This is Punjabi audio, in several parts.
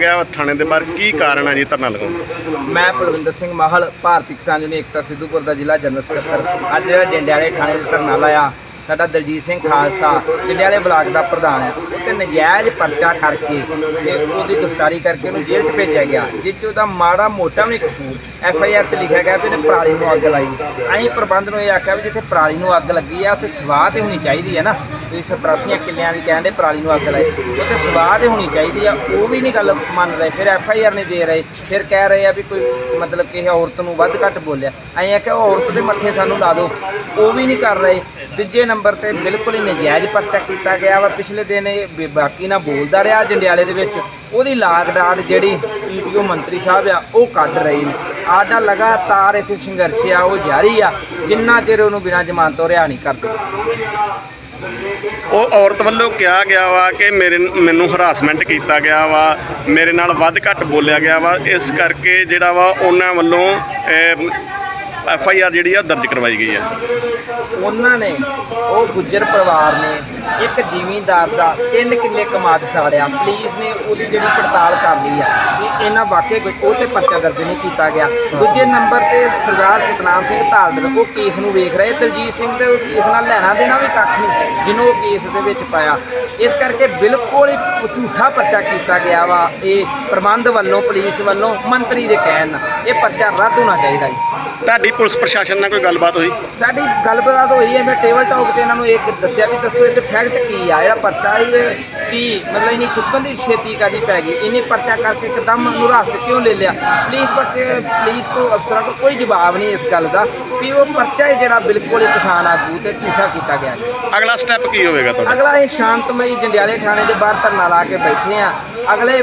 ਗਿਆ ਥਾਣੇ ਦੇ ਬਾਹਰ? ਕੀ ਕਾਰਨ ਹੈ ਜੀ ਧਰਨਾ ਲਗਾਉਣ ਦਾ? ਮੈਂ ਪਲਵਿੰਦਰ ਸਿੰਘ ਮਾਹਲ, ਭਾਰਤੀ ਕਿਸਾਨ ਯੂਨੀਅਨ ਏਕਤਾ ਸਿੱਧੂਪੁਰ ਦਾ ਜ਼ਿਲ੍ਹਾ ਜਨਰਲ ਸਕੱਤਰ। ਅੱਜ ਡੰਡਿਆਲੇ ਥਾਣੇ ਦੇ ਧਰਨਾ ਲਾਇਆ। ਸਾਡਾ ਦਲਜੀਤ ਸਿੰਘ ਖਾਲਸਾ ਜੰਡਿਆਲੇ ਬਲਾਕ ਦਾ ਪ੍ਰਧਾਨ ਹੈ। ਉੱਤੇ ਨਜਾਇਜ਼ ਪਰਚਾ ਕਰਕੇ ਤੇ ਉਹਦੀ ਗ੍ਰਿਫਤਾਰੀ ਕਰਕੇ ਉਹਨੂੰ ਜੇਲ੍ਹ 'ਚ ਭੇਜਿਆ ਗਿਆ, ਜਿਸ 'ਚ ਉਹਦਾ ਮਾੜਾ ਮੋਟਾ ਵੀ ਨਹੀਂ ਕਸੂਰ ਐਫ ਆਈ ਆਰ ਤੇ ਲਿਖਿਆ ਗਿਆ ਵੀ ਉਹਨੇ ਪਰਾਲੀ ਨੂੰ ਅੱਗ ਲਾਈ। ਅਸੀਂ ਪ੍ਰਬੰਧ ਨੂੰ ਇਹ ਆਖਿਆ ਵੀ ਜਿੱਥੇ ਪਰਾਲੀ ਨੂੰ ਅੱਗ ਲੱਗੀ ਆ, ਉੱਥੇ ਸਵਾਹ ਤੇ ਹੋਣੀ ਚਾਹੀਦੀ ਹੈ ਨਾ। ਤੁਸੀਂ ਸਪਰਾਸੀਆਂ ਕਿੱਲਿਆਂ ਦੀ ਕਹਿੰਦੇ ਪਰਾਲੀ ਨੂੰ ਅੱਗ ਲਾਈ। ਉੱਥੇ ਸਵਾਹ ਤੇ ਹੋਣੀ ਚਾਹੀਦੀ ਆ, ਉਹ ਵੀ ਨਹੀਂ ਗੱਲ ਮੰਨ ਰਹੇ। ਫਿਰ ਐਫ ਆਈ ਆਰ ਨਹੀਂ ਦੇ ਰਹੇ। ਫਿਰ ਕਹਿ ਰਹੇ ਆ ਵੀ ਕੋਈ ਮਤਲਬ ਕਿ ਇਹ ਔਰਤ ਨੂੰ ਵੱਧ ਘੱਟ ਬੋਲਿਆ। ਐਂ ਆ ਕਿ ਔਰਤ ਦੇ ਮੱਥੇ ਸਾਨੂੰ ਲਾ ਦਿਓ। ਉਹ ਵੀ ਨਹੀਂ ਕਰ ਰਹੇ। ਦੂਜੇ ਨੰਬਰ ਤੇ ਬਿਲਕੁਲ ਹੀ ਨਜਾਇਜ਼ ਪਰਚਾ ਕੀਤਾ ਗਿਆ ਵਾ। ਪਿਛਲੇ ਦਿਨ ਇਹ ਬੇ- ਬਾਕੀ ਨਾਲ ਬੋਲਦਾ ਰਿਹਾ ਜੰਡਿਆਲੇ ਦੇ ਵਿੱਚ। ਉਹਦੀ ਲਾਗਡਾਟ ਜਿਹੜੀ ਪੀਟੀਓ ਮੰਤਰੀ ਸਾਹਿਬ ਆ, ਉਹ ਕੱਢ ਰਹੇ ਨੇ। ਆਡਾ ਲਗਾਤਾਰ ਇੱਥੇ ਸੰਘਰਸ਼ ਆ, ਉਹ ਜਾਰੀ ਆ। ਜਿੰਨਾ ਚਿਰ ਉਹਨੂੰ ਬਿਨਾਂ ਜ਼ਮਾਨਤ ਤੋਂ ਰਿਹਾ ਨਹੀਂ ਕਰਦੇ। ਉਹ ਔਰਤ ਵੱਲੋਂ ਕਿਹਾ ਗਿਆ ਵਾ ਕਿ ਮੇਰੇ ਮੈਨੂੰ ਹਰਾਸਮੈਂਟ ਕੀਤਾ ਗਿਆ ਵਾ। ਮੇਰੇ ਨਾਲ ਵੱਧ ਘੱਟ ਬੋਲਿਆ ਗਿਆ ਵਾ। ਇਸ ਕਰਕੇ ਜਿਹੜਾ ਵਾ ਉਹਨਾਂ ਵੱਲੋਂ ਐਫ ਆਈ ਆਰ ਜਿਹੜੀ ਆ ਦਰਜ ਕਰਵਾਈ ਗਈ ਹੈ ਉਹਨਾਂ ਨੇ ਉਹ ਗੁੱਜਰ ਪਰਿਵਾਰ ਨੇ ਇੱਕ ਜ਼ਿਮੀਂਦਾਰ ਦਾ 3 ਕਿੱਲੇ ਕਮਾਦ ਸਾੜਿਆ। ਪੁਲਿਸ ਨੇ ਉਹਦੀ ਜਿਹੜੀ ਪੜਤਾਲ ਕਰ ਲਈ ਆ ਕਿ ਇਹਨਾਂ ਵਾਕਿਆ ਕੋਈ ਉਹ ਤੇ ਪਰਚਾ ਦਰਜ ਨਹੀਂ ਕੀਤਾ ਗਿਆ। ਦੂਜੇ ਨੰਬਰ ਤੇ ਸਰਦਾਰ ਸਤਨਾਮ ਸਿੰਘ ਧਾਲੜ ਉਹ ਕੇਸ ਨੂੰ ਵੇਖ ਰਹੇ। ਦਲਜੀਤ ਸਿੰਘ ਉਹ ਕੇਸ ਨਾਲ ਲੈਣਾ ਦੇਣਾ ਵੀ ਕੱਖ ਨਹੀਂ ਜਿਹਨੂੰ ਉਹ ਕੇਸ ਦੇ ਵਿੱਚ ਪਾਇਆ। ਇਸ ਕਰਕੇ ਬਿਲਕੁਲ ਹੀ ਝੂਠਾ ਪਰਚਾ ਕੀਤਾ ਗਿਆ ਵਾ। ਇਹ ਪ੍ਰਬੰਧ ਵੱਲੋਂ ਪੁਲਿਸ ਵੱਲੋਂ ਮੰਤਰੀ ਦੇ ਕਹਿਣ ਨਾਲ ਇਹ ਪਰਚਾ ਰੱਦ ਹੋਣਾ ਚਾਹੀਦਾ ਜੀ। ਤੁਹਾਡੀ ਪੁਲਿਸ ਪ੍ਰਸ਼ਾਸਨ ਨਾਲ ਕੋਈ ਗੱਲਬਾਤ ਹੋਈ? ਸਾਡੀ ਗੱਲਬਾਤ ਹੋਈ ਹੈ ਮੈਂ ਟੇਬਲ ਟਾਕ ਤੇ ਇਹਨਾਂ ਨੂੰ ਇੱਕ ਦੱਸਿਆ ਵੀ ਦੱਸੋ ਇਹ ਫੈਕਟ ਕੀ ਆ? ਜਿਹੜਾ ਪਰਚਾ ਇਹ ਕੀ ਮਤਲਬ ਇਹਨੀ ਚੁੱਕਣ ਦੀ ਛੇਤੀ ਕਾਦੀ ਪੈ ਗਈ? ਇਹਨੇ ਪਰਚਾ ਕਰਕੇ ਇੱਕਦਮ ਨੂੰ ਰਾਸਤੇ ਕਿਉਂ ਲੈ ਲਿਆ? ਪੁਲਿਸ ਬੱਕੇ ਪੁਲਿਸ ਕੋ ਅਫਸਰਾਂ ਕੋ ਕੋਈ ਜਵਾਬ ਨਹੀਂ ਇਸ ਗੱਲ ਦਾ ਵੀ ਉਹ ਪਰਚਾ ਹੀ ਜਿਹੜਾ ਬਿਲਕੁਲ ਹੀ ਕਿਸਾਨ ਆਗੂ ਤੇ ਝੂਠਾ ਕੀਤਾ ਗਿਆ ਅਗਲਾ ਸਟੈਪ ਕੀ ਹੋਵੇਗਾ ਤੁਹਾਡਾ? ਅਗਲਾ ਇਹ ਸ਼ਾਂਤਮਈ ਜੰਡਿਆਲੇ ਥਾਣੇ ਦੇ ਬਾਹਰ ਧਰਨਾ ਲਾ ਕੇ ਬੈਠੇ ਆ। ਅਗਲੇ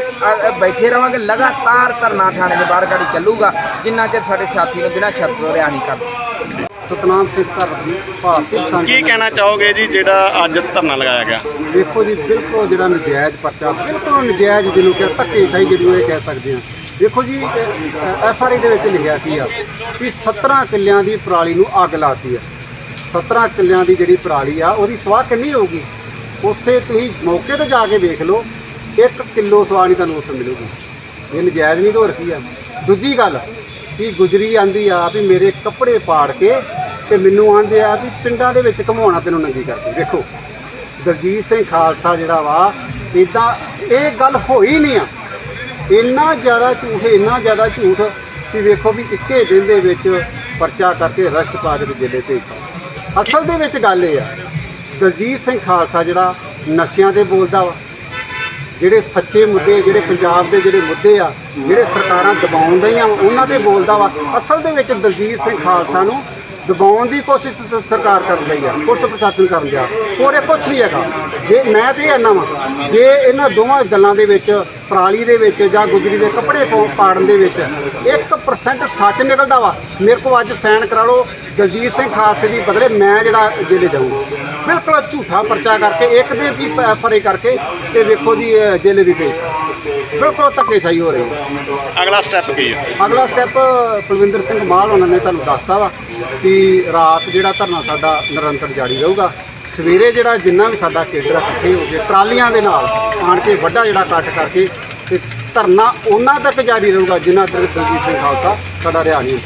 ਬੈਠੇ ਰਵਾਂਗੇ ਲਗਾਤਾਰ ਧਰਨਾ ਥਾਣੇ ਦੇ ਬਾਹਰ ਗਾੜੀ ਚੱਲੂਗਾ। ਜਿੰਨਾ ਚਿਰ ਸਾਡੇ ਸਾਥੀ ਨੂੰ ਬਿਨਾਂ ਸ਼ਰਤ ਤੋਂ ਰਿਹਾ ਨਹੀਂ ਕਰਦੇ ਸਤਨਾਮ ਸਿੰਘ ਧਰਮ ਭਾਰਤੀ ਕਿਸਾਨ ਕੀ ਕਹਿਣਾ ਚਾਹੋਗੇ ਜੀ ਜਿਹੜਾ ਅੱਜ ਧਰਨਾ ਲਗਾਇਆ ਗਿਆ? ਦੇਖੋ ਜੀ ਬਿਲਕੁਲ ਜਿਹੜਾ ਨਜਾਇਜ਼ ਪਰਚਾ ਬਿਲਕੁਲ ਨਜਾਇਜ਼ ਜਿਹਨੂੰ ਕਿ ਧੱਕੇ ਸਹੀ ਜਿਹਨੂੰ ਇਹ ਕਹਿ ਸਕਦੇ ਹਾਂ। ਦੇਖੋ ਜੀ ਐਫ ਆਰ ਆਈ ਦੇ ਵਿੱਚ ਲਿਖਿਆ ਕੀ ਆ ਵੀ 17 ਕਿੱਲਿਆਂ ਦੀ ਪਰਾਲੀ ਨੂੰ ਅੱਗ ਲਾਤੀ ਆ। 17 ਕਿੱਲਿਆਂ ਦੀ ਜਿਹੜੀ ਪਰਾਲੀ ਆ ਉਹਦੀ ਸਵਾਹ ਕਿੰਨੀ ਹੋਊਗੀ? ਉੱਥੇ ਤੁਸੀਂ ਮੌਕੇ ਤੇ ਜਾ ਕੇ ਵੇਖ ਲਓ 1 ਕਿਲੋ ਸਵਾਹ ਨਹੀਂ ਤੁਹਾਨੂੰ ਉੱਥੇ ਮਿਲੂਗੀ। ਇਹ ਨਜਾਇਜ਼ ਨਹੀਂ ਤਾਂ ਹੋਰ ਕੀ ਆ। ਦੂਜੀ ਗੱਲ ਵੀ ਗੁਜਰੀ ਆਂਦੀ ਆ ਵੀ ਮੇਰੇ ਕੱਪੜੇ ਪਾੜ ਕੇ ਤੇ ਮੈਨੂੰ ਆਂਦੇ ਆ ਵੀ ਪਿੰਡਾਂ ਦੇ ਵਿੱਚ ਘਮਾਉਣਾ ਤੈਨੂੰ ਨੰਗੀ ਕਰਕੇ। ਵੇਖੋ ਦਲਜੀਤ ਸਿੰਘ ਖਾਲਸਾ ਜਿਹੜਾ ਵਾ ਇਦਾਂ ਇਹ ਗੱਲ ਹੋਈ ਨਹੀਂ ਆ। ਇੰਨਾ ਜ਼ਿਆਦਾ ਝੂਠ, ਇੰਨਾ ਜ਼ਿਆਦਾ ਝੂਠ ਕਿ ਵੇਖੋ ਵੀ ਇੱਕੇ ਦਿਨ ਦੇ ਵਿੱਚ ਪਰਚਾ ਕਰਕੇ ਰਸ਼ਟ ਪਾ ਕੇ ਜ਼ਿਲ੍ਹੇ ਜੇਲੇ ਅਸਲ ਦੇ ਵਿੱਚ ਗੱਲ ਇਹ ਆ, ਦਲਜੀਤ ਸਿੰਘ ਖਾਲਸਾ ਜਿਹੜਾ ਨਸ਼ਿਆਂ ਤੇ ਬੋਲਦਾ ਵਾ ਜਿਹੜੇ ਸੱਚੇ ਮੁੱਦੇ ਜਿਹੜੇ ਪੰਜਾਬ ਦੇ ਜਿਹੜੇ ਮੁੱਦੇ ਆ ਜਿਹੜੇ ਸਰਕਾਰਾਂ ਦਬਾਉਣ ਦੀਆਂ ਵਾ, ਉਹਨਾਂ ਤੇ ਬੋਲਦਾ ਵਾ। ਅਸਲ ਦੇ ਵਿੱਚ ਦਲਜੀਤ ਸਿੰਘ ਖਾਲਸਾ ਨੂੰ ਦਬਾਉਣ ਦੀ ਕੋਸ਼ਿਸ਼ ਸਰਕਾਰ ਕਰ ਰਹੀ ਆ ਪੁਲਿਸ ਪ੍ਰਸ਼ਾਸਨ ਕਰ ਰਿਹਾ ਹੋਰ ਇਹ ਕੁਛ ਨਹੀਂ ਹੈਗਾ। ਜੇ ਮੈਂ ਤੇ ਇਹਨਾਂ ਵਾ ਜੇ ਇਹਨਾਂ ਦੋਵਾਂ ਗੱਲਾਂ ਦੇ ਵਿੱਚ ਪਰਾਲੀ ਦੇ ਵਿੱਚ ਜਾਂ ਗੁਜਰੀ ਦੇ ਕੱਪੜੇ ਪਾਉ- ਪਾੜਨ ਦੇ ਵਿੱਚ 1% ਸੱਚ ਨਿਕਲਦਾ ਵਾ ਮੇਰੇ ਕੋਲ ਅੱਜ ਸਾਈਨ ਕਰਾ ਲਓ ਦਲਜੀਤ ਸਿੰਘ ਖਾਲਸੇ ਦੀ ਬਦਲੇ ਮੈਂ ਜਿਹੜਾ ਜੇਲੇ ਜਾਊਂਗਾ। ਬਿਲਕੁਲ ਝੂਠਾ ਪਰਚਾ ਕਰਕੇ ਇੱਕ ਦਿਨ ਦੀ ਆਰ ਆਈ ਕਰਕੇ ਤੇ ਵੇਖੋ ਜੀ ਜੇਲੇ ਦੀ ਭੇਜ ਬਿਲਕੁਲ ਧੱਕੇਸ਼ਾਹੀ ਹੋ ਰਹੀ ਅਗਲਾ ਸਟੈਪ ਕੀ ਹੈ? ਅਗਲਾ ਸਟੈਪ ਕੁਲਵਿੰਦਰ ਸਿੰਘ ਮਾਲ ਉਹਨਾਂ ਨੇ ਤੁਹਾਨੂੰ ਦੱਸਤਾ ਵਾ ਕਿ ਰਾਤ ਜਿਹੜਾ ਧਰਨਾ ਸਾਡਾ ਨਿਰੰਤਰ ਜਾਰੀ ਰਹੂਗਾ ਸਵੇਰੇ ਜਿਹੜਾ ਜਿੰਨਾ ਵੀ ਸਾਡਾ ਕੇਡਰ ਇਕੱਠੇ ਹੋ ਕੇ ਟਰਾਲੀਆਂ ਦੇ ਨਾਲ ਆਣ ਕੇ ਵੱਡਾ ਜਿਹੜਾ ਕੱਟ ਕਰਕੇ ਤੇ ਧਰਨਾ ਉਹਨਾਂ ਤੱਕ ਜਾਰੀ ਰਹੂਗਾ ਜਿੰਨਾ ਤੱਕ ਦਲਜੀਤ ਸਿੰਘ ਖਾਲਸਾ ਸਾਡਾ ਰਿਹਾ ਨਹੀਂ।